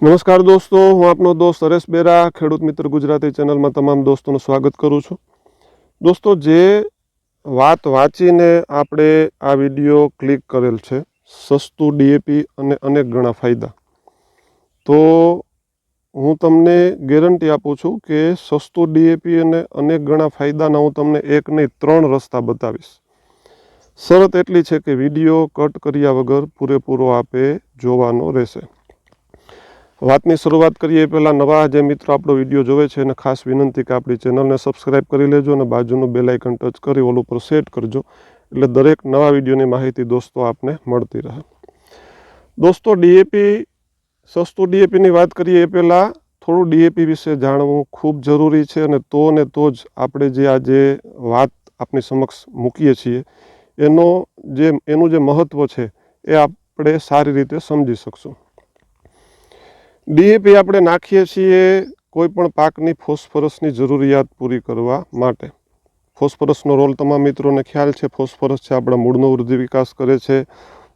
નમસ્કાર દોસ્તો, હું આપનો દોસ્ત હરેશ બેરા, ખેડૂત મિત્ર ગુજરાતી ચેનલમાં તમામ દોસ્તોનું સ્વાગત કરું છું. દોસ્તો, જે વાત વાંચીને આપણે આ વીડિયો ક્લિક કરેલ છે, સસ્તું ડીએપી અને અનેક ગણા ફાયદા. તો હું તમને ગેરંટી આપું છું કે સસ્તું ડીએપી અને અનેક ગણા ફાયદાના હું તમને એક નહીં, ત્રણ રસ્તા બતાવીશ. શરત એટલી છે કે વીડિયો કટ કર્યા વગર પૂરેપૂરો આપે, જોવાનો રહેશે. વાતની શરૂઆત કરીએ એ પહેલાં નવા જે મિત્રો આપણો વીડિયો જોવે છે એને ખાસ વિનંતી કે આપણી ચેનલને સબસ્ક્રાઈબ કરી લેજો અને બાજુનું બેલ આઇકન ટચ કરી ઓલ ઉપર સેટ કરજો. એટલે દરેક નવા વિડીયોની માહિતી દોસ્તો આપને મળતી રહે. દોસ્તો ડીએપી સસ્તું ડીએપીની વાત કરીએ એ પહેલાં થોડું ડીએપી વિશે જાણવું ખૂબ જરૂરી છે અને તો ને તો જ આપણે જે આ જે વાત આપની સમક્ષ મૂકીએ છીએ, એનો જે, એનું જે મહત્ત્વ છે એ આપણે સારી રીતે સમજી શકશું. ડીએપી આપણે નાખીએ છીએ કોઈ પણ પાકની ફોસ્ફરસની જરૂરિયાત પૂરી કરવા માટે. ફોસ્ફરસનો રોલ તમામ મિત્રોને ખ્યાલ છે. ફોસ્ફરસ છે આપણા મૂળનો વૃદ્ધિ વિકાસ કરે છે.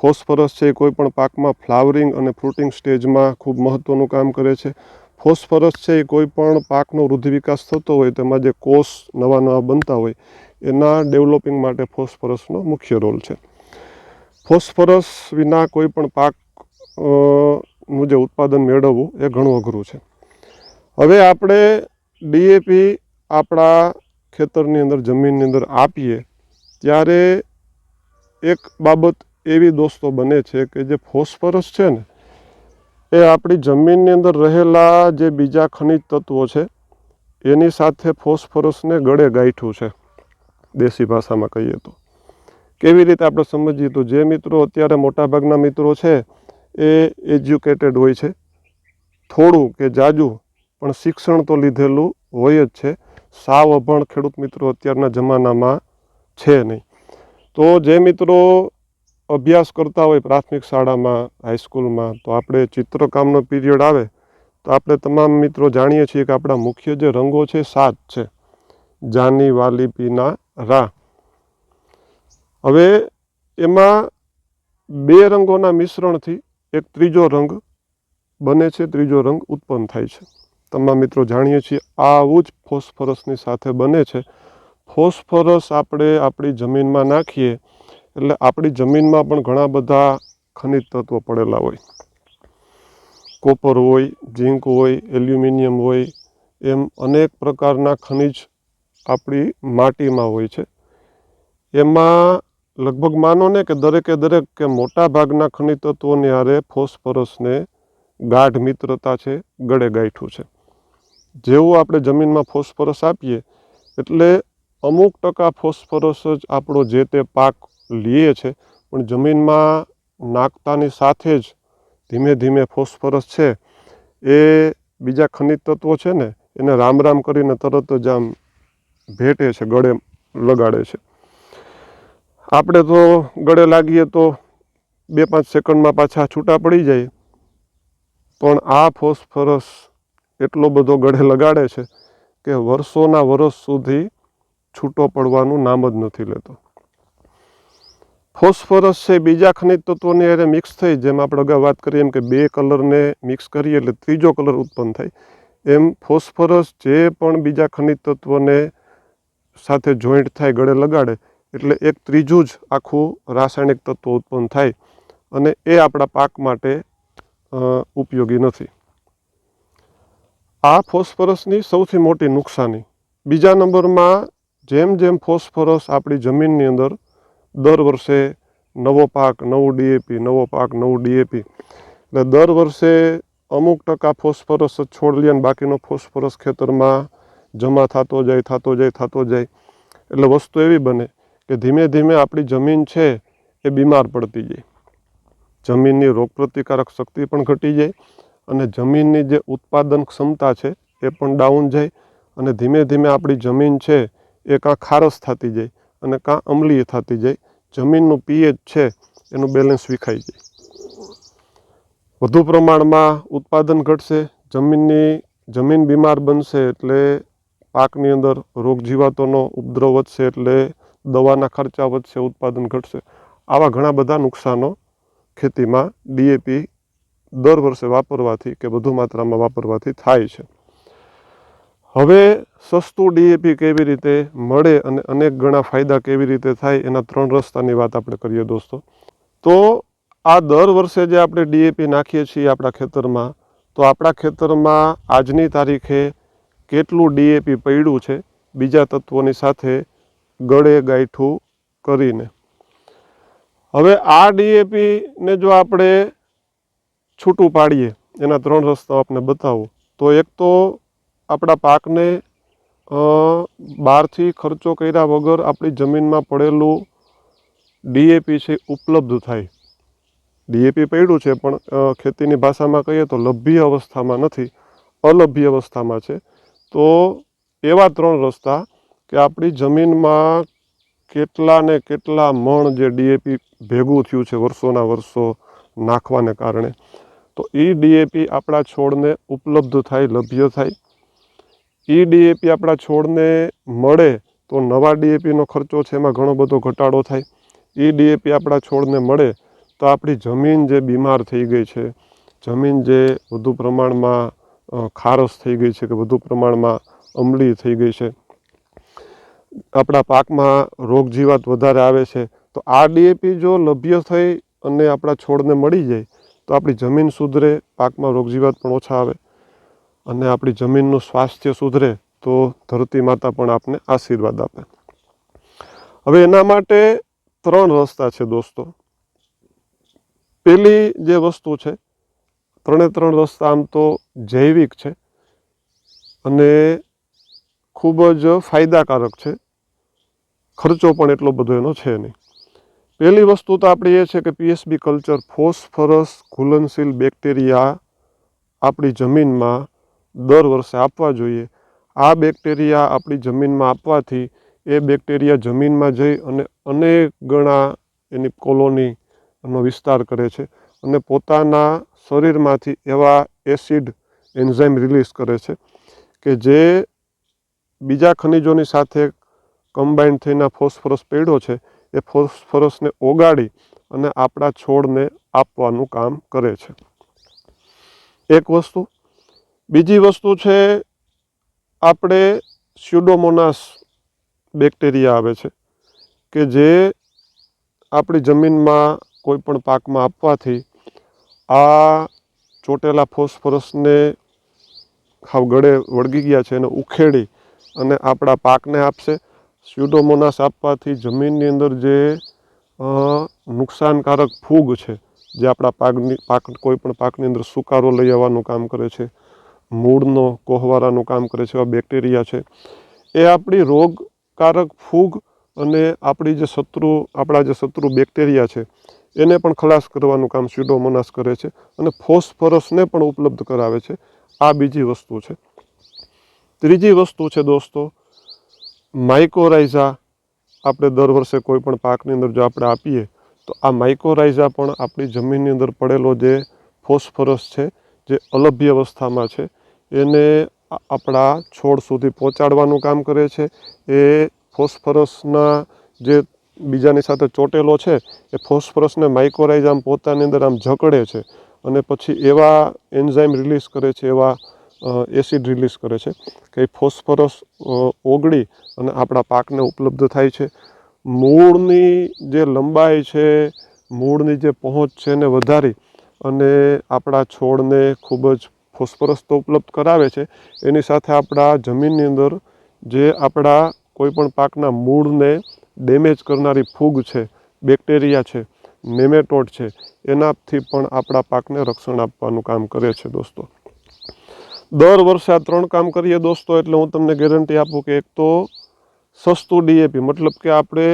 ફોસ્ફરસ છે એ કોઈપણ પાકમાં ફ્લાવરિંગ અને ફ્રૂટિંગ સ્ટેજમાં ખૂબ મહત્ત્વનું કામ કરે છે. ફોસ્ફરસ છે એ કોઈપણ પાકનો વૃદ્ધિ વિકાસ થતો હોય તેમાં જે કોષ નવા નવા બનતા હોય એના ડેવલપિંગ માટે ફોસ્ફરસનો મુખ્ય રોલ છે. ફોસ્ફરસ વિના કોઈપણ પાક જે ઉત્પાદન મેળવવું એ ઘણું અઘરું છે. હવે આપણે ડીએપી આપણા ખેતરની અંદર, જમીનની અંદર આપીએ, ત્યારે એક બાબત એવી દોસ્તો બને છે કે જે ફોસ્ફરસ છે ને, એ આપણી જમીનની અંદર રહેલા જે બીજા ખનિજ તત્વો છે, એની સાથે ફોસ્ફરસને ગળે ગાંઠ્યું છે, દેશી ભાષામાં કહીએ તો. કેવી રીતે આપણે સમજીએ તો, જે મિત્રો અત્યારે મોટાભાગના મિત્રો છે એ એજ્યુકેટેડ હોય છે. થોડું કે જાજુ, પણ શિક્ષણ તો લીધેલું હોય જ છે. સાવ અભણ ખેડૂત મિત્રો અત્યારના જમાનામાં છે નહીં. તો જે મિત્રો અભ્યાસ કરતા હોય પ્રાથમિક શાળામાં હાઈસ્કૂલમાં તો આપણે ચિત્રકામનો પીરિયડ આવે, તો આપણે તમામ મિત્રો જાણીએ છીએ કે આપણા મુખ્ય જે રંગો છે સાત છે. જાની, વાલી, પીના, રા. હવે એમાં બે રંગોના મિશ્રણથી એક ત્રીજો રંગ બને છે, ત્રીજો રંગ ઉત્પન્ન થાય છે. તમામ મિત્રો જાણીએ છીએ, આવું જ ફોસ્ફરસની સાથે બને છે. ફોસ્ફરસ આપણે આપણી જમીનમાં નાખીએ, એટલે આપણી જમીનમાં પણ ઘણા બધા ખનિજ તત્વો પડેલા હોય. કોપર હોય, ઝીંક હોય, એલ્યુમિનિયમ હોય, એમ અનેક પ્રકારના ખનિજ આપણી માટીમાં હોય છે. એમાં લગભગ માનો ને કે દરેકે દરેક કે મોટા ભાગના ખનિજ તત્વોની હારે ફોસ્ફરસને ગાઢ મિત્રતા છે, ગળે ગાંઠું છે. જેવું આપણે જમીનમાં ફોસ્ફરસ આપીએ, એટલે અમુક ટકા ફોસ્ફરસ જ આપણો જે તે પાક લીએ છે, પણ જમીનમાં નાખતાની સાથે જ ધીમે ધીમે ફોસ્ફરસ છે. એ બીજા ખનિજ તત્વો છે ને, એને રામ રામ કરીને તરત જ આમ ભેટે છે, ગળે લગાડે છે. આપણે તો ગળે લાગીએ તો બે પાંચ સેકન્ડમાં પાછા છૂટા પડી જાય. પણ આ ફોસ્ફરસ એટલો બધો ગળે લગાડે છે કે વર્ષોના વર્ષ સુધી છૂટો પડવાનું નામ જ નથી લેતો. ફોસ્ફરસ છે બીજા ખનિજ તત્વોની અરે મિક્સ થઈ, જેમ આપણે અગાઉ વાત કરીએ એમ કે બે કલરને મિક્સ કરીએ એટલે ત્રીજો કલર ઉત્પન્ન થાય. એમ ફોસ્ફરસ જે પણ બીજા ખનિજ તત્વોને સાથે જોઈન્ટ થાય, ગળે લગાડે એટલે એક ત્રીજું જ આખું રાસાયણિક તત્વ ઉત્પન્ન થાય અને એ આપણા પાક માટે ઉપયોગી નથી. આ ફોસ્ફરસની સૌથી મોટી નુકસાની. બીજા નંબરમાં જેમ જેમ ફોસ્ફરસ આપણી જમીનની અંદર દર વર્ષે નવો પાક, નવું ડીએપી નવો પાક, નવું ડીએપી એટલે દર વર્ષે અમુક ટકા ફોસ્ફરસ છોડ લે અને બાકીનો ફોસ્ફરસ ખેતરમાં જમા થતો જાય થતો જાય થતો જાય, એટલે વસ્તુ એવી બને કે ધીમે ધીમે આપણી જમીન છે એ બીમાર પડતી જાય. જમીનની રોગપ્રતિકારક શક્તિ પણ ઘટી જાય અને જમીનની જે ઉત્પાદન ક્ષમતા છે એ પણ ડાઉન જાય અને ધીમે ધીમે આપણી જમીન છે એ કાં ખારસ થતી જાય અને કાં અમલીય થતી જાય. જમીનનું પીએચ છે એનું બેલેન્સ વિખાઈ જાય. વધુ પ્રમાણમાં ઉત્પાદન ઘટશે, જમીનની જમીન બીમાર બનશે એટલે પાકની અંદર રોગ જીવાતોનો ઉપદ્રવ વધશે એટલે દવાના ખર્ચા વધશે, ઉત્પાદન ઘટશે. આવા ઘણા બધા નુકસાનો ખેતીમાં ડીએપી દર વર્ષે વાપરવાથી કે વધુ માત્રામાં વાપરવાથી થાય છે. હવે સસ્તું ડીએપી કેવી રીતે મળે અને અનેક ગણા ફાયદા કેવી રીતે થાય એના ત્રણ રસ્તાની વાત આપણે કરીએ દોસ્તો. તો આ દર વર્ષે જે આપણે ડીએપી નાખીએ છીએ આપણા ખેતરમાં, તો આપણા ખેતરમાં આજની તારીખે કેટલું ડીએપી પડ્યું છે? બીજા તત્વોની સાથે ગળે ગાંઠું કરીને. હવે આ ડીએપીને જો આપણે છૂટું પાડીએ, એના ત્રણ રસ્તાઓ આપણે બતાવો, તો એક તો આપણા પાકને બહારથી ખર્ચો કર્યા વગર આપણી જમીનમાં પડેલું ડીએપી છે ઉપલબ્ધ થાય. ડીએપી પડ્યું છે, પણ ખેતીની ભાષામાં કહીએ તો લભ્ય અવસ્થામાં નથી, અલભ્ય અવસ્થામાં છે. તો એવા ત્રણ રસ્તા કે આપણી જમીનમાં કેટલા ને કેટલા મણ જે ડીએપી ભેગું થયું છે વર્ષોના વર્ષો નાખવાને કારણે, તો એ ડીએપી આપણા છોડને ઉપલબ્ધ થાય, લભ્ય થાય. એ ડીએપી આપણા છોડને મળે તો નવા ડીએપીનો ખર્ચો છે એમાં ઘણો બધો ઘટાડો થાય. એ ડીએપી આપણા છોડને મળે તો આપણી જમીન જે બીમાર થઈ ગઈ છે, જમીન જે વધુ પ્રમાણમાં ખારસ થઈ ગઈ છે કે વધુ પ્રમાણમાં અમલી થઈ ગઈ છે આપણા પાકમાં રોગ જીવાત વધારે આવે છે, તો આ ડીએપી જો લભ્ય થઈ અને આપણા છોડને મળી જાય, તો આપણી જમીન સુધરે, પાકમાં રોગ જીવાત પણ ઓછા આવે અને આપણી જમીનનું સ્વાસ્થ્ય સુધરે, તો ધરતી માતા પણ આપને આશીર્વાદ આપે. હવે એના માટે ત્રણ રસ્તા છે દોસ્તો. પેલી જે વસ્તુ છે, ત્રણે ત્રણ રસ્તા આમ તો જૈવિક છે અને ખૂબ જ ફાયદાકારક છે. ખર્ચો પણ એટલો બધો એનો છે નહીં. પહેલી વસ્તુ તો આપણી એ છે કે પીએસબી કલ્ચર ફોસ્ફરસ, ઘુલનશીલ બેક્ટેરિયા આપણી જમીનમાં દર વર્ષે આપવા જોઈએ. આ બેક્ટેરિયા આપણી જમીનમાં આપવાથી એ બેક્ટેરિયા જમીનમાં જઈ અને અનેક ગણા એની કોલોનીનો વિસ્તાર કરે છે અને પોતાના શરીરમાંથી એવા એસિડ એન્ઝાઇમ રિલીઝ કરે છે કે જે બીજા ખનિજોની સાથે કમ્બાઈન થઈને ફોસ્ફરસ પડ્યો છે, એ ફોસ્ફરસને ઓગાળી અને આપણા છોડને આપવાનું કામ કરે છે. એક વસ્તુ. બીજી વસ્તુ છે, આપણે સ્યુડોમોનાસ બેક્ટેરિયા આવે છે, કે જે આપણી જમીનમાં કોઈ પણ પાકમાં આપવાથી આ ચોટેલા ફોસ્ફરસને ખાવ ગળે વળગી ગયા છે, એને ઉખેડી અને આપણા પાકને આપશે. સ્યુડોમોનાસ આપવાથી જમીનની અંદર જે નુકસાનકારક ફૂગ છે, જે આપણા પાકની, પાક કોઈ પણ પાકની અંદર સુકારો લઈ આવવાનું કામ કરે છે, મૂળનો કોહવારાનું કામ કરે છે, એવા બેક્ટેરિયા છે. એ આપણી રોગકારક ફૂગ અને આપણી જે શત્રુ, આપણા જે શત્રુ બેક્ટેરિયા છે, એને પણ ખલાસ કરવાનું કામ સ્યુડોમોનાસ કરે છે અને ફોસ્ફરસને પણ ઉપલબ્ધ કરાવે છે. આ બીજી વસ્તુ છે. ત્રીજી વસ્તુ છે દોસ્તો માઇકોરાઇઝા આપણે દર વર્ષે કોઈ પણ પાકની અંદર જો આપણે આપીએ, તો આ માઇકોરાઇઝા પણ આપણી જમીનની અંદર પડેલો જે ફોસ્ફરસ છે, જે અલભ્ય અવસ્થામાં છે, એને આપણા છોડ સુધી પહોંચાડવાનું કામ કરે છે. એ ફોસ્ફરસના જે બીજાની સાથે ચોટેલો છે, એ ફોસ્ફરસને માઇકોરાઇઝ આમ પોતાની અંદર આમ જકડે છે અને પછી એવા એન્ઝાઇમ રિલીઝ કરે છે, એવા એસિડ રિલીઝ કરે છે, કે ફોસ્ફરસ ઓગળી અને આપણા પાકને ઉપલબ્ધ થાય છે. મૂળની જે લંબાઈ છે, મૂળની જે પહોંચ છે એને વધારી અને આપણા છોડને ખૂબ જ ફોસ્ફરસ તો ઉપલબ્ધ કરાવે છે, એની સાથે આપણા જમીનની અંદર જે આપણા કોઈપણ પાકના મૂળને ડેમેજ કરનારી ફૂગ છે, બેક્ટેરિયા છે, નેમેટોડ છે, એનાથી પણ આપણા પાકને રક્ષણ આપવાનું કામ કરે છે દોસ્તો. દર વર્ષે આ ત્રણ કામ કરીએ દોસ્તો, એટલે હું તમને ગેરંટી આપું કે એક તો સસ્તું ડીએપી મતલબ કે આપણે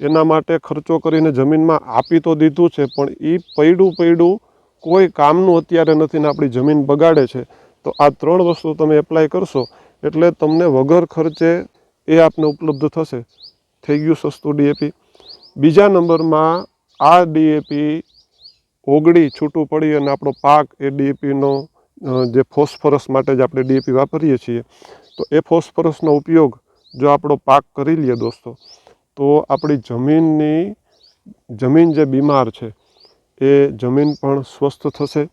એના માટે ખર્ચો કરીને જમીનમાં આપી તો દીધું છે, પણ એ પૈડું પૈડું કોઈ કામનું અત્યારે નથી ને આપણી જમીન બગાડે છે. તો આ ત્રણ વસ્તુ તમે એપ્લાય કરશો, એટલે તમને વગર ખર્ચે એ આપને ઉપલબ્ધ થશે. થઈ ગયું સસ્તું ડીએપી બીજા નંબરમાં આ ડીએપી ઓગળી છૂટું પડી અને આપણો પાક એ ડીએપીનો જે ફોસ્ફરસ માટે જ આપણે ડીએપી વાપરીએ છીએ, તો એ ફોસ્ફરસનો ઉપયોગ જો આપણો પાક કરી લઈએ દોસ્તો, તો આપણી જમીનની, જમીન જે બીમાર છે, એ જમીન પણ સ્વસ્થ થશે.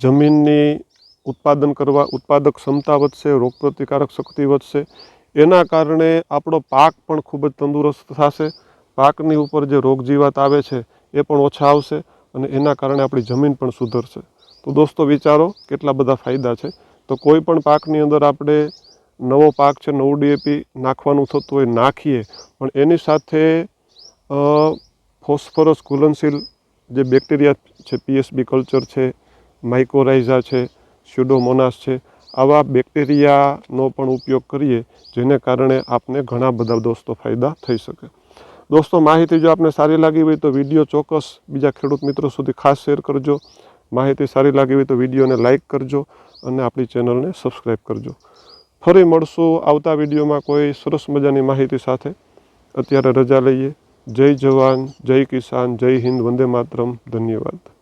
જમીનની ઉત્પાદન કરવા, ઉત્પાદક ક્ષમતા વધશે રોગપ્રતિકારક શક્તિ વધશે. એના કારણે આપણો પાક પણ ખૂબ જ તંદુરસ્ત થશે. પાકની ઉપર જે રોગજીવાત આવે છે, એ પણ ઓછા આવશે અને એના કારણે આપણી જમીન પણ સુધરશે. તો દોસ્તો વિચારો, કેટલા બધા ફાયદા છે. તો કોઈ પણ પાકની અંદર આપણે નવો પાક છે, નવું ડીએપી નાખવાનું થતું હોય, નાખીએ. પણ એની સાથે ફોસ્ફરસ ઘુલનશીલ જે બેક્ટેરિયા છે પીએસબી કલ્ચર છે માઇકોરાઇઝા છે સ્યુડોમોનાસ છે, આવા બેક્ટેરિયાનો પણ ઉપયોગ કરીએ, જેને કારણે આપને ઘણા બધા દોસ્તો ફાયદા થઈ શકે. દોસ્તો, માહિતી જો આપને સારી લાગી હોય તો વીડિયો ચોક્કસ બીજા ખેડૂત મિત્રો સુધી ખાસ શેર કરજો. માહિતી સારી લાગી હોય તો વિડીયોને લાઇક કરજો અને આપણી ચેનલને સબસ્ક્રાઈબ કરજો. ફરી મળશું આવતા વિડીયોમાં કોઈ સરસ મજાની માહિતી સાથે. અત્યારે રજા લઈએ. જય જવાન, જય કિસાન, જય હિન્દ, વંદે માતરમ. ધન્યવાદ.